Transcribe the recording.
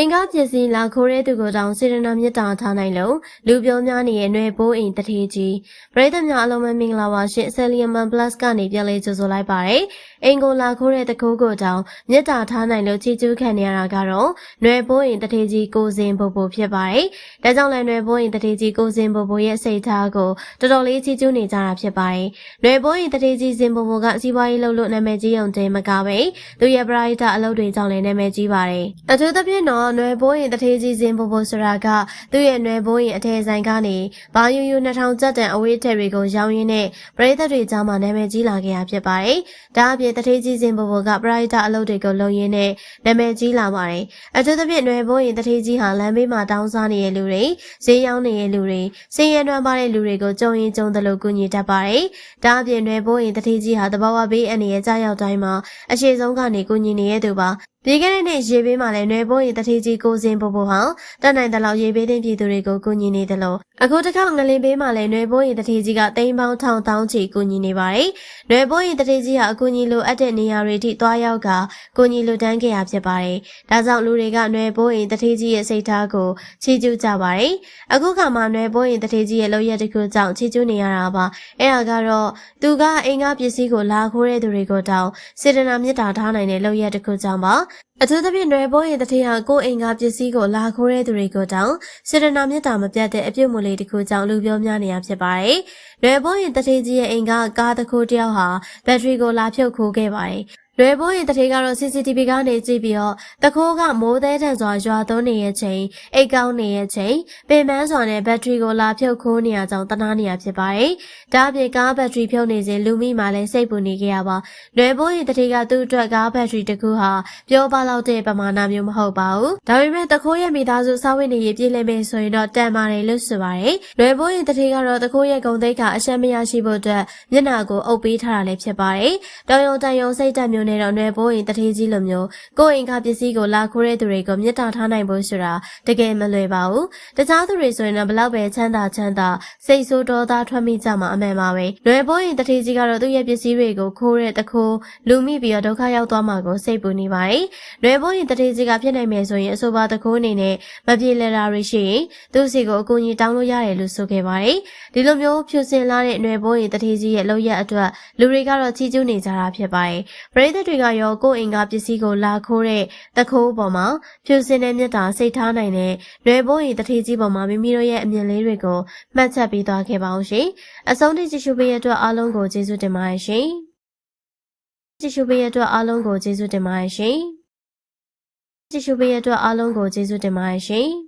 အင်္ဂါပစ္စည်းလာခိုးတဲ့သူကိုတောင်စေရနာမြတ်တာထားနိုင်လို့လူပြောများနေတဲ့နှွေပိုးအိမ်တထေးကြီးပရိသတ်များအလုံးမမင်္ဂလာပါရှင်ဆယ်လီယမန်ပလတ်ကနေပြန်လေးကြိုဆိုလိုက်ပါတယ်အင်ကိုလာခိုးတဲ့တကူကိုတောင်မြတ်တာထားနိုင်လို့ချီကျူးခံနေရတာကတော့နှွေပိုးအိမ်တထေးကြီးကိုစင်ဘိုဘိုဖြစ်ပါတယ်ဒါကြောင့်လည်းနှွေပိုးအိမ်တထေးကြီးကိုစင်ဘိုဘိုရဲ့စိတ်ထားကိုတော်တော်လေးချီကျူးနေကြတာဖြစ်ပါတယ်နှွေပိုးအိမ်တထေးကြီးစင်ဘိုဘိုကစီးပွားရေးလုပ်လို့နာမည်ကြီးအောင်တင်မကပဲသူရဲ့ပရိသတ်အလုပ်တွေကြောင့်လည်းနာမည်ကြီးပါတယ်အထူးသဖြင့်တော့နွယ်ဘိုးရင်တထေးကြီးစင်ဘိုဘိုဆိုတာကသူ့ရဲ့နွယ်ဘိုးရင်အထည်ဆိုင်ကနေဘာယူယူ2000ကျပ်တန်အဝေးထည်တွေကိုရောင်းရင်းနဲ့ပရိသတ်တွေကြားမှာနာမည်ကြီးလာခဲ့ရဖြစ်ပါတယ်။ဒါအပြင်တထေးကြီးစင်ဘိုဘိုကပရိသတ်အလုပ်တွေကိုလုပ်ရင်းနဲ့နာမည်ကြီးလာပါတယ်။အထူးသဖြင့်နွယ်ဘိုးရင်တထေးကြီးဟာလမ်းဘေးမှာတောင်းစားနေတဲ့လူတွေဈေးရောင်းနေတဲ့လူတွေစင်ရတွမ်းပါတဲ့လူတွေကိုကြုံရင်ကြုံတယ်လို့ကူညီတတ်ပါတယ်။ဒါအပြင်နွယ်ဘိုးရင်တထေးကြီးဟာတဘာဝဘေးအန္တရာယ်ကြောက်ရောက်တိုင်းမှာအရှိဆုံးကနေကူညီနေရသူပါပြီးခဲ့တဲ့နေ့ရေဘေးမှာလည်းနွယ်ဘိုးရင်တထေးကြီးကိုစင်ပို့ဖို့ဟောင်းတက်နိုင်တဲ့လောက်ရေဘေးတင်ပြည်သူတွေကိုကူညီနေတယ်လို့ အခုတစ်ခါငလင်ဘေးမှာလည်းနွယ်ဘိုးရင်တထေးကြီးကတိမ်ပေါင်းထောင်တောင်းချီကူညီနေပါတယ်။နွယ်ဘိုးရင်တထေးကြီးဟာအကူညီလိုအပ်တဲ့နေရာတွေထိသွားရောက်ကကူညီလိုတန်းခဲ့ရဖြစ်ပါတယ်။ဒါကြောင့်လူတွေကနွယ်ဘိုးရင်တထေးကြီးရဲ့စိတ်ထားကိုချီးကျူးကြပါတယ်။အခုခါမှာနွယ်ဘိုးရင်တထေးကြီးရဲ့လုပ်ရက်တစ်ခုကြောင့်ချီးကျူးနေရတာပါ။အဲဒါကတော့သူကအင်္ဂါပစ္စည်းကိုလာခိုးတဲ့သူတွေကိုတောင်းစေတနာမေတ္တာထားနိုင်တဲ့လုပ်ရက်တစ်ခုကြောင့်ပါ အထူးသဖြင့်နွယ်ဘိုးရင်တထေးဟာကိုယ်အိမ်ကပစ္စည်းကိုလာခိုးတဲ့သူတွေကိုတောင်းစေတနာမေတ္တာမပြတ်တဲ့အပြုတ်မလေးတစ်ခုကြောင့်လူပြောများနေရဖြစ်ပါတယ်။နွယ်ဘိုးရင်တထေးကြီးရဲ့အိမ်ကကားတစ်ခုတယောက်ဟာဘက်ထရီကိုလာဖြုတ်ခိုးခဲ့ပါတယ်။ လွယ်ဘိုးရင်တထေကတော့ CCTV ကနေကြည့်ပြီးတော့တခိုးကမိုးသေးထန်စွာရွာသွန်းနေရဲ့ချိန်အိတ်ကောင်းနေရဲ့ချိန်ပင်ပန်းစွာနဲ့ဘက်ထရီကိုလာဖြုတ်ခိုးနေရကြောင်းတနာနေရဖြစ်ပါတယ်။ဒါအပြင်ကားဘက်ထရီဖြုတ်နေစဉ်လူမိမှလည်းစိတ်ပူနေကြရပါ။လွယ်ဘိုးရင်တထေကသူ့အတွက်ကားဘက်ထရီတစ်ခုဟာပြောပါလောက်တဲ့ပမာဏမျိုးမဟုတ်ပါဘူး။ဒါပေမဲ့တခိုးရဲ့မိသားစုစာဝတ်နေရေးပြည်လည်မယ်ဆိုရင်တော့တန်ပါတယ်လို့ဆိုပါတယ်။လွယ်ဘိုးရင်တထေကတော့တခိုးရဲ့ဂုံသိက္ခာအရှက်မရရှိဖို့အတွက်မျက်နှာကိုအုပ်ပေးထားတာလည်းဖြစ်ပါတယ်။တောင်ယုံတန်ယုံစိတ်တက်မျိုးနဲ့တော့နွယ်ဘိုးရင်တထေးကြီးလိုမျိုးကိုယ်အိမ်ကပစ္စည်းကိုလာခိုးတဲ့သူတွေကိုမြတ်တာထားနိုင်ဖို့ဆိုတာတကယ်မလွယ်ပါဘူးတခြားသူတွေဆိုရင်တော့ဘလောက်ပဲချမ်းသာချမ်းသာစိတ်ဆိုးဒေါသထွက်မိကြမှာအမှန်ပါပဲနွယ်ဘိုးရင်တထေးကြီးကတော့သူ့ရဲ့ပစ္စည်းတွေကိုခိုးတဲ့တခိုးလူမိပြီးတော့ဒုက္ခရောက်သွားမှာကိုစိတ်ပူနေပါတယ်နွယ်ဘိုးရင်တထေးကြီးကဖြစ်နိုင်မယ်ဆိုရင်အဆိုပါတခိုးအနေနဲ့မပြေလည်တာတွေရှိရင်သူ့စီကိုအကူအညီတောင်းလို့ရတယ်လို့ဆိုခဲ့ပါတယ်ဒီလိုမျိုးဖြူစင်လာတဲ့နွယ်ဘိုးရင်တထေးကြီးရဲ့လောက်ရအတွက်လူတွေကတော့ချီးကျူးနေကြတာဖြစ်ပါတယ်ပရိသတ်တွေကရောကိုယ့်အိမ်ကပစ္စည်းကိုလာခိုးတဲ့တခိုးပေါ်မှာဖြူစင်တဲ့မြတ်တာစိတ်ထားနိုင်တဲ့ရွယ်ဘိုးရီတထေးကြီးပေါ်မှာမိမိတို့ရဲ့အမြင်လေးတွေကိုမှတ်ချက်ပေးသွားခဲ့ပါအောင်ရှင်။အဆုံးထိကြည့်ရှုပေးရတဲ့အတွက်အားလုံးကိုကျေးဇူးတင်ပါတယ်ရှင်။ကြည့်ရှုပေးရတဲ့အတွက်အားလုံးကိုကျေးဇူးတင်ပါတယ်ရှင်။ကြည့်ရှုပေးရတဲ့အတွက်အားလုံးကိုကျေးဇူးတင်ပါတယ်ရှင်။